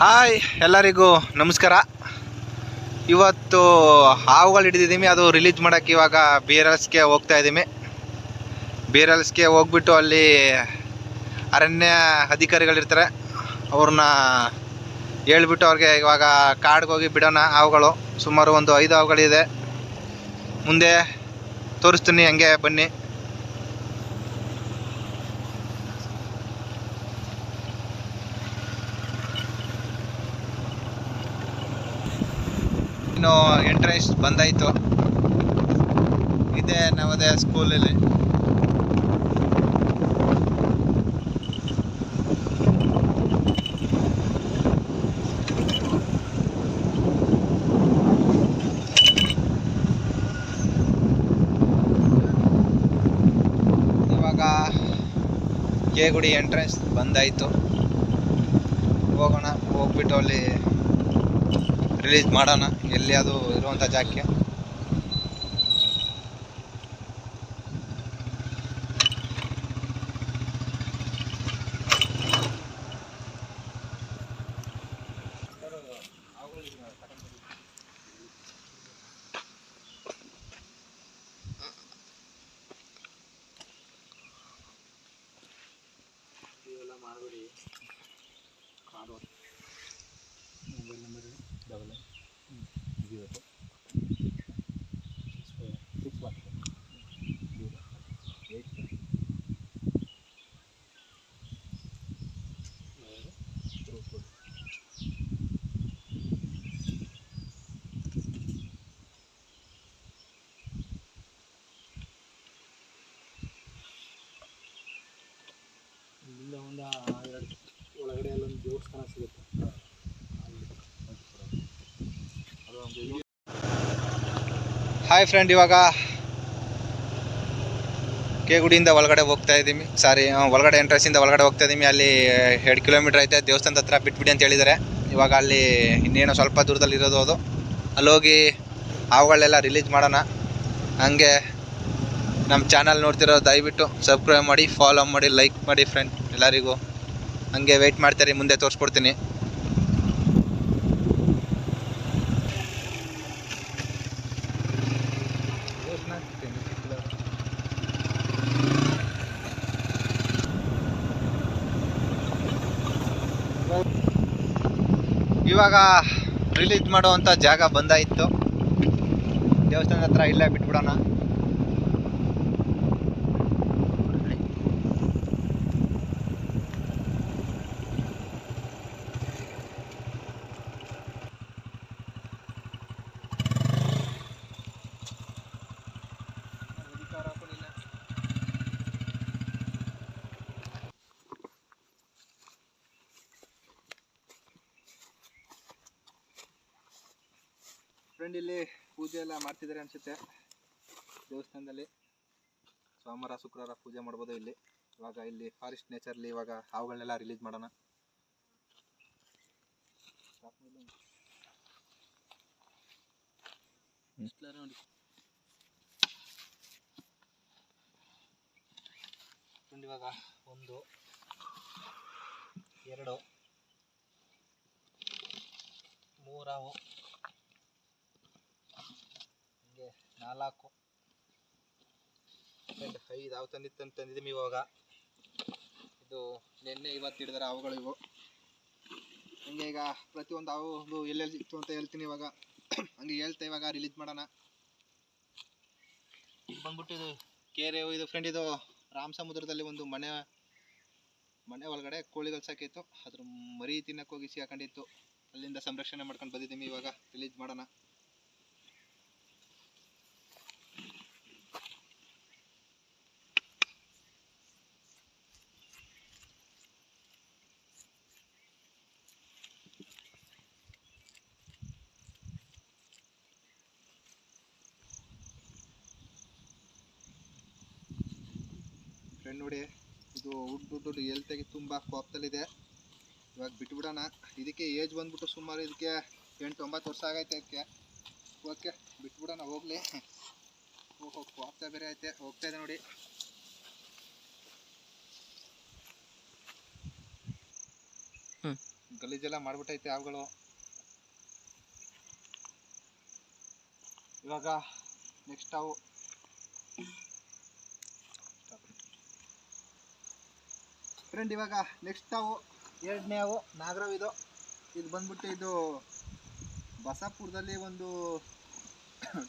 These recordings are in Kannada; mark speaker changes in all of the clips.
Speaker 1: ಹಾಯ್, ಎಲ್ಲರಿಗೂ ನಮಸ್ಕಾರ. ಇವತ್ತು ಹಾವುಗಳು ಹಿಡಿದಿದ್ದೀನಿ ಅದು ರಿಲೀಸ್ ಮಾಡೋಕ್ಕೆ ಇವಾಗ ಬೀರಲ್ಸ್ಗೆ ಹೋಗ್ತಾ ಇದ್ದೀನಿ ಬೀರಲ್ಸ್ಗೆ ಹೋಗ್ಬಿಟ್ಟು ಅಲ್ಲಿ ಅರಣ್ಯ ಅಧಿಕಾರಿಗಳಿರ್ತಾರೆ. ಅವ್ರನ್ನ ಹೇಳ್ಬಿಟ್ಟು ಅವ್ರಿಗೆ ಇವಾಗ ಕಾಡ್ಗೆ ಹೋಗಿ ಬಿಡೋಣ ಹಾವುಗಳು. ಸುಮಾರು ಒಂದು ಐದು ಹಾವುಗಳಿದೆ. ಮುಂದೆ ತೋರಿಸ್ತೀನಿ, ಹಂಗೆ ಬನ್ನಿ. ಇನ್ನು ಎಂಟ್ರೆನ್ಸ್ ಬಂದಾಯಿತು. ಇದೆ ನವೋದಯ ಸ್ಕೂಲಲ್ಲಿ ಇವಾಗ ಕೇಗುಡಿ ಎಂಟ್ರೆನ್ಸ್ ಬಂದಾಯಿತು. ಹೋಗೋಣ ಹೋಗ್ಬಿಟ್ಟು ಅಲ್ಲಿ ರಿಲೀಸ್ ಮಾಡೋಣ ಎಲ್ಲಿ ಅದು ಇರುವಂಥ ಜಾಗಕ್ಕೆ.
Speaker 2: ಇಲ್ಲಿಂದ ಒಂದು ಎರಡು ಒಳಗಡೆ ಅಲ್ಲೊಂದು ದೇವಸ್ಥಾನ ಸಿಗುತ್ತೆ.
Speaker 1: ಹಾಯ್ ಫ್ರೆಂಡ್ ಇವಾಗ ಕೇಗುಡಿಯಿಂದ ಒಳಗಡೆ ಹೋಗ್ತಾ ಇದ್ದೀನಿ ಸಾರಿ ಒಳಗಡೆ ಎಂಟ್ರೆನ್ಸಿಂದ ಒಳಗಡೆ ಹೋಗ್ತಾ ಇದ್ದೀನಿ ಅಲ್ಲಿ ಎರಡು ಕಿಲೋಮೀಟ್ರ್ ಐತೆ, ದೇವಸ್ಥಾನದ ಹತ್ರ ಬಿಟ್ಬಿಡಿ ಅಂತ ಹೇಳಿದ್ದಾರೆ. ಇವಾಗ ಅಲ್ಲಿ ಇನ್ನೇನು ಸ್ವಲ್ಪ ದೂರದಲ್ಲಿ ಇರೋದು ಅದು. ಅಲ್ಲಿ ಹೋಗಿ ಹಾವುಗಳೆಲ್ಲ ರಿಲೀಸ್ ಮಾಡೋಣ. ಹಂಗೆ ನಮ್ಮ ಚಾನಲ್ ನೋಡ್ತಿರೋ ದಯವಿಟ್ಟು ಸಬ್ಸ್ಕ್ರೈಬ್ ಮಾಡಿ ಫಾಲೋ ಮಾಡಿ ಲೈಕ್ ಮಾಡಿ ಫ್ರೆಂಡ್ ಎಲ್ಲರಿಗೂ. ಹಂಗೆ ವೆಯ್ಟ್ ಮಾಡ್ತಾರೆ, ಮುಂದೆ ತೋರಿಸ್ಕೊಡ್ತೀನಿ. ಇವಾಗ ರಿಲೀಸ್ ಮಾಡುವಂಥ ಜಾಗ ಬಂದಾಯಿತು. ದೇವಸ್ಥಾನದ ಹತ್ರ ಇಲ್ಲೇ ಬಿಟ್ಬಿಡೋಣ. ಫ್ರೆಂಡ್ ಇಲ್ಲಿ ಪೂಜೆ ಎಲ್ಲ ಮಾಡ್ತಿದ್ದಾರೆ ಅನ್ಸುತ್ತೆ. ದೇವಸ್ಥಾನದಲ್ಲಿ. ಸೋಮವಾರ, ಶುಕ್ರವಾರ ಪೂಜೆ ಮಾಡ್ಬೋದು ಇಲ್ಲಿ. ಇವಾಗ ಇಲ್ಲಿ ಫಾರೆಸ್ಟ್ ನೇಚರ್ಲಿ ಇವಾಗ ಹಾವುಗಳನ್ನೆಲ್ಲ ರಿಲೀಸ್ ಮಾಡೋಣ.
Speaker 2: ನೋಡಿ
Speaker 1: ಇವಾಗ ಒಂದು, ಎರಡು ಮೂರಾವು ಹಂಗೆ ನಾಲ್ಕು. ಐದು. ಯಾವ ತಂದಿತ್ತು ಅಂತ ತಂದಿದ್ದೀವಿ ಇವಾಗ. ಇದು ನಿನ್ನೆ, ಇವತ್ತು ಹಿಡಿದಾರೆ ಅವುಗಳು ಇವು. ಹಂಗೆ ಈಗ ಪ್ರತಿಯೊಂದು ಅವು ಒಂದು ಎಲ್ಲೆಲ್ಲಿ ಸಿಕ್ತು ಅಂತ ಹೇಳ್ತೀನಿ ಇವಾಗ. ಹಂಗೆ ಹೇಳ್ತಾ ಇವಾಗ ರಿಲೀಸ್ ಮಾಡೋಣ. ಇದು ಬಂದ್ಬಿಟ್ಟು ಇದು ಕೆರೆ ಇದು ಫ್ರೆಂಡ್ ಇದು ರಾಮ ಸಮುದ್ರದಲ್ಲಿ ಒಂದು ಮನೆ ಮನೆ ಒಳಗಡೆ ಕೋಳಿಗಳು ಸಾಕಿತ್ತು. ಅದ್ರ ಮರಿ ತಿನ್ನಕ್ಕೆ ಹೋಗಿ ಸಿಗಾಕೊಂಡಿತ್ತು. ಅಲ್ಲಿಂದ ಸಂರಕ್ಷಣೆ ಮಾಡ್ಕೊಂಡು ಬಂದಿದ್ದೀನಿ ಇವಾಗ. ರಿಲೀಸ್ ಮಾಡೋಣ. ಫ್ರೆಂಡ್ ನೋಡಿ. ಇದು ಉಡ್ಡು ಉಡ್ಡು ತುಂಬಾ ತುಂಬ ಕೋಪದಲ್ಲಿದೆ ಇವಾಗ ಬಿಟ್ಬಿಡೋಣ. ಇದಕ್ಕೆ ಏಜ್ ಬಂದ್ಬಿಟ್ಟು ಸುಮಾರು ಇದಕ್ಕೆ ಎಂಟು ಒಂಬತ್ತು ವರ್ಷ ಆಗೈತೆ ಅದಕ್ಕೆ ಓಕೆ ಬಿಟ್ಬಿಡೋಣ ಹೋಗ್ಲಿ. ಓಹೋ ಕೋಪ್ತ ಬೇರೆ ಐತೆ ಹೋಗ್ತಾ ಇದೆ ನೋಡಿ. ಗಲೀಜೆಲ್ಲ ಮಾಡ್ಬಿಟ್ಟೈತೆ ಅವುಗಳು ಇವಾಗ ನೆಕ್ಸ್ಟ್ ಅವು ಫ್ರೆಂಡ್ ಇವಾಗ ನೆಕ್ಸ್ಟ್ ಅವು, ಎರಡನೇ ಅವು, ನಾಗರವ್ ಇದು. ಇದು ಬಂದ್ಬಿಟ್ಟು ಇದು ಬಸಾಪುರದಲ್ಲಿ ಒಂದು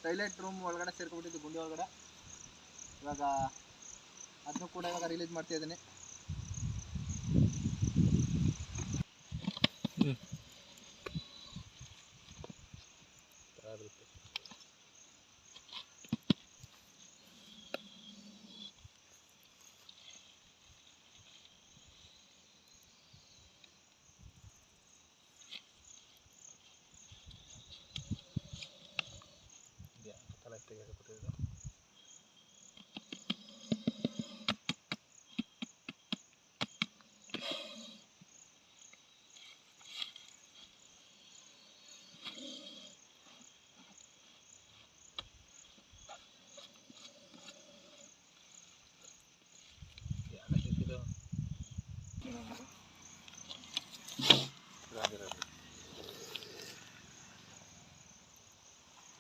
Speaker 1: ಟೈಲೆಟ್ ರೂಮ್ ಒಳಗಡೆ ಸೇರ್ಕೊಂಡ್ಬಿಟ್ಟಿದ್ದು ಗುಂಡಿ ಒಳಗಡೆ. ಇವಾಗ ಅದನ್ನು ಕೂಡ ಇವಾಗ ರಿಲೀಸ್ ಮಾಡ್ತಾ ಇದ್ದೀನಿ.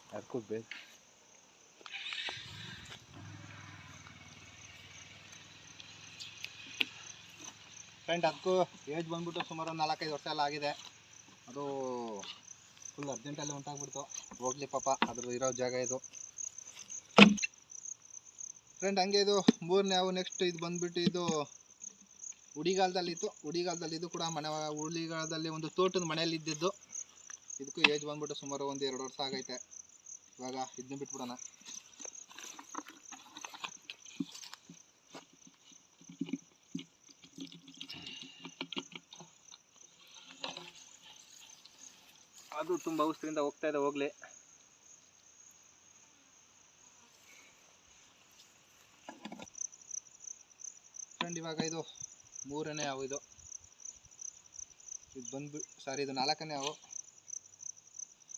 Speaker 1: ಅದಕ್ಕೂ ಬೇಕು ಫ್ರೆಂಡ್ ಅದಕ್ಕೂ ಏಜ್ ಬಂದ್ಬಿಟ್ಟು ಸುಮಾರು ನಾಲ್ಕೈದು ವರ್ಷ ಎಲ್ಲ ಆಗಿದೆ. ಅದು ಫುಲ್ ಅರ್ಜೆಂಟಲ್ಲಿ ಉಂಟಾಗ್ಬಿಡ್ತು. ಹೋಗ್ಲಿ ಪಾಪ ಅದ್ರ ಇರೋ ಜಾಗ ಇದು. ಫ್ರೆಂಡ್ ಹಂಗೆ ಇದು ಮೂರನೇ ನೆಕ್ಸ್ಟ್ ಇದು ಬಂದ್ಬಿಟ್ಟು ಇದು ಉಡಿಗಾಲದಲ್ಲಿ ಇತ್ತು ಉಡಿಗಾಲದಲ್ಲಿ ಇದು ಕೂಡ ಮನೆ, ಉಳಿಗಾಲದಲ್ಲಿ ಒಂದು ತೋಟದ ಮನೆಯಲ್ಲಿ ಇದ್ದಿದ್ದು ಇದಕ್ಕೂ ಏಜ್ ಬಂದ್ಬಿಟ್ಟು ಸುಮಾರು ಒಂದು ಎರಡು ವರ್ಷ ಆಗೈತೆ. ಇವಾಗ ಇದನ್ನ ಬಿಟ್ಬಿಡೋಣ. ಅದು ತುಂಬ ಔಷಧಿಯಿಂದ ಹೋಗ್ತಾ ಇದೆ, ಹೋಗ್ಲಿ. ಇವಾಗ ಇದು ಮೂರನೇ ಹಾವು ಇದು. ಇದು ಬಂದ್ಬಿ ಸಾರಿ ಇದು ನಾಲ್ಕನೇ ಹಾವು.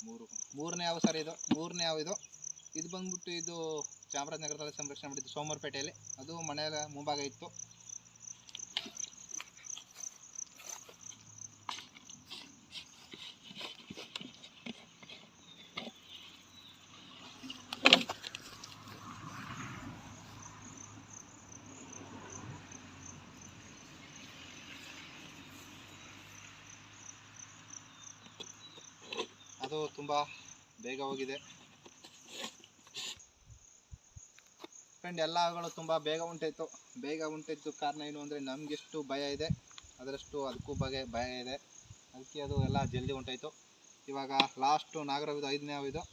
Speaker 1: ಮೂರು. ಮೂರನೇ ಹಾವು ಸಾರಿ ಇದು. ಮೂರನೇ ಹಾವು ಇದು. ಇದು ಬಂದ್ಬಿಟ್ಟು ಇದು ಚಾಮರಾಜನಗರದಲ್ಲಿ ಸಂರಕ್ಷಣೆ ಮಾಡಿದ್ದು ಸೋಮವಾರಪೇಟೆಯಲ್ಲಿ. ಅದು ಮನೆಯ ಮುಂಭಾಗ ಇತ್ತು. ಅದು ತುಂಬ ಬೇಗ ಹೋಗಿದೆ. ಫ್ರೆಂಡ್ ಎಲ್ಲಗಳು ತುಂಬ ಬೇಗ ಉಂಟಾಯಿತು. ಬೇಗ ಉಂಟಿದ್ದು ಕಾರಣ ಏನು ಅಂದರೆ ನಮಗೆಷ್ಟು ಭಯ ಇದೆ. ಅದರಷ್ಟು ಅದಕ್ಕೂ ಬಗ್ಗೆ ಭಯ ಇದೆ. ಅದಕ್ಕೆ ಅದು ಎಲ್ಲ ಜಲ್ದಿ ಉಂಟಾಯಿತು. ಇವಾಗ ಲಾಸ್ಟು ನಾಗರವಿದು ಐದನೇ ಇದು.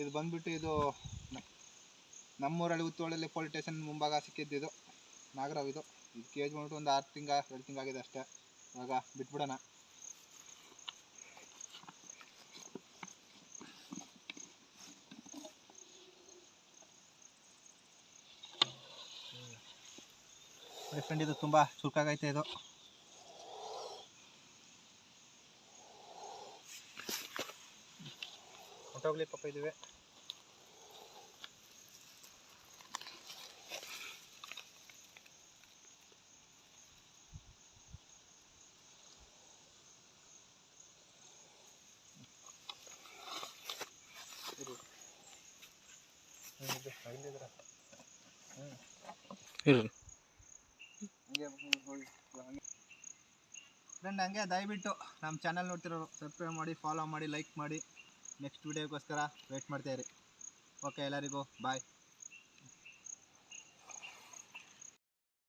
Speaker 1: ಇದು ಬಂದ್ಬಿಟ್ಟು ಇದು ನಮ್ಮೂರಲ್ಲಿ ಉತ್ತೋಳಲ್ಲಿ ಪೊಲೀಸ್ ಸ್ಟೇಷನ್ ಮುಂಭಾಗ ಸಿಕ್ಕಿದ್ದು ಇದು ನಾಗರವಿದು ಇದು. ಕೇಜ್ ಬಂದ್ಬಿಟ್ಟು ಒಂದು ಆರು ತಿಂಗ, ಎರಡು ತಿಂಗಾಗಿದೆ ಅಷ್ಟೇ. ಇವಾಗ ಬಿಟ್ಬಿಡೋಣ. ಫ್ರೆಂಡ್ ಇದು ತುಂಬ ಚುರುಕಾಗೈತೆ ಇದು? ಹೊಟ್ಟೋಗ್ಲಿ ಪಾಪ ಇದುವೆ. ಫ್ರೆಂಡ್ ಹಂಗೆ ದಯವಿಟ್ಟು ನಮ್ಮ ಚಾನಲ್ ನೋಡ್ತಿರೋರು ಸಬ್ಸ್ಕ್ರೈಬ್ ಮಾಡಿ ಫಾಲೋ ಮಾಡಿ ಲೈಕ್ ಮಾಡಿ. ನೆಕ್ಸ್ಟ್ ವೀಡಿಯೋಗೋಸ್ಕರ ವೆಯ್ಟ್ ಮಾಡ್ತಾಯಿರಿ ಓಕೆ ಎಲ್ಲರಿಗೂ ಬಾಯ್